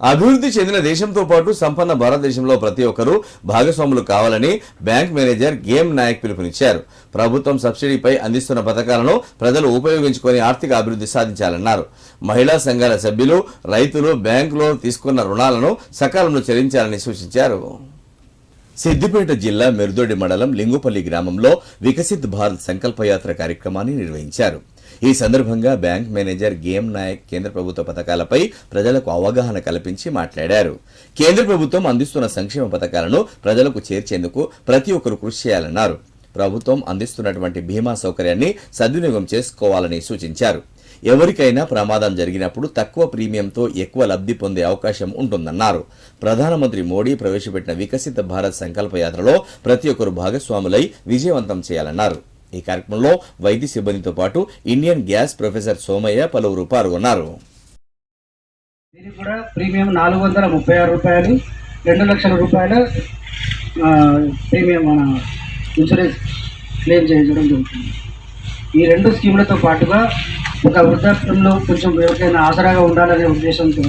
అభివృద్ధి చెందిన దేశంతో పాటు సంపన్న భారతదేశంలో ప్రతి ఒక్కరూ భాగస్వాములు కావాలని బ్యాంక్ మేనేజర్ గేమ్ నాయక్ పిలుపునిచ్చారు. ప్రభుత్వం సబ్సిడీపై అందిస్తున్న పథకాలను ప్రజలు ఉపయోగించుకొని ఆర్థిక అభివృద్ధి సాధించాలన్నారు. మహిళా సంఘాల సభ్యులు రైతులు బ్యాంకులో తీసుకున్న రుణాలను సకాలంలో చెల్లించాలని సూచించారు. సిద్దిపేట జిల్లా మెరుదొడి మండలం లింగుపల్లి గ్రామంలో వికసిత్ భారత్ సంకల్పయాత్ర కార్యక్రమాన్ని నిర్వహించారు. ఈ సందర్భంగా బ్యాంక్ మేనేజర్ గేమ్ నాయక్ కేంద్ర ప్రభుత్వ పథకాలపై ప్రజలకు అవగాహన కల్పించి మాట్లాడారు. కేంద్ర ప్రభుత్వం అందిస్తున్న సంక్షేమ పథకాలను ప్రజలకు చేర్చేందుకు ప్రతి ఒక్కరు కృషి చేయాలన్నారు. ప్రభుత్వం అందిస్తున్నటువంటి బీమా సౌకర్యాన్ని సద్వినియోగం చేసుకోవాలని సూచించారు. ఎవరికైనా ప్రమాదం జరిగినప్పుడు తక్కువ ప్రీమియంతో ఎక్కువ లబ్ధి పొందే అవకాశం ఉంటుందన్నారు. ప్రధానమంత్రి మోడీ ప్రవేశపెట్టిన వికసిత భారత్ సంకల్ప యాత్రలో ప్రతి ఒక్కరు భాగస్వాములై విజయవంతం చేయాలన్నారు. ఈ కార్యక్రమంలో వైద్య సిబ్బందితో పాటు ఇండియన్ గ్యాస్ ప్రొఫెసర్ సోమయ్య పలువురు పాల్గొన్నారు. దీనికి కూడా ప్రీమియం నాలుగు వందల ముప్పై ఆరు రూపాయలు రెండు లక్షల రూపాయల ప్రీమియం మన ఇన్సూరెన్స్ క్లెయిమ్ చేయించడం జరుగుతుంది. ఈ రెండు స్కీములతో పాటుగా ఒక వృద్ధాప్యంలో కొంచెం ఎవరికైనా ఆసరాగా ఉండాలనే ఉద్దేశంతో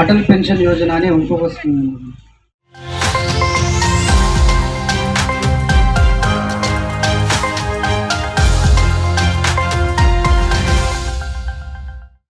అటల్ పెన్షన్ యోజన అనే ఇంకొక స్కీమ్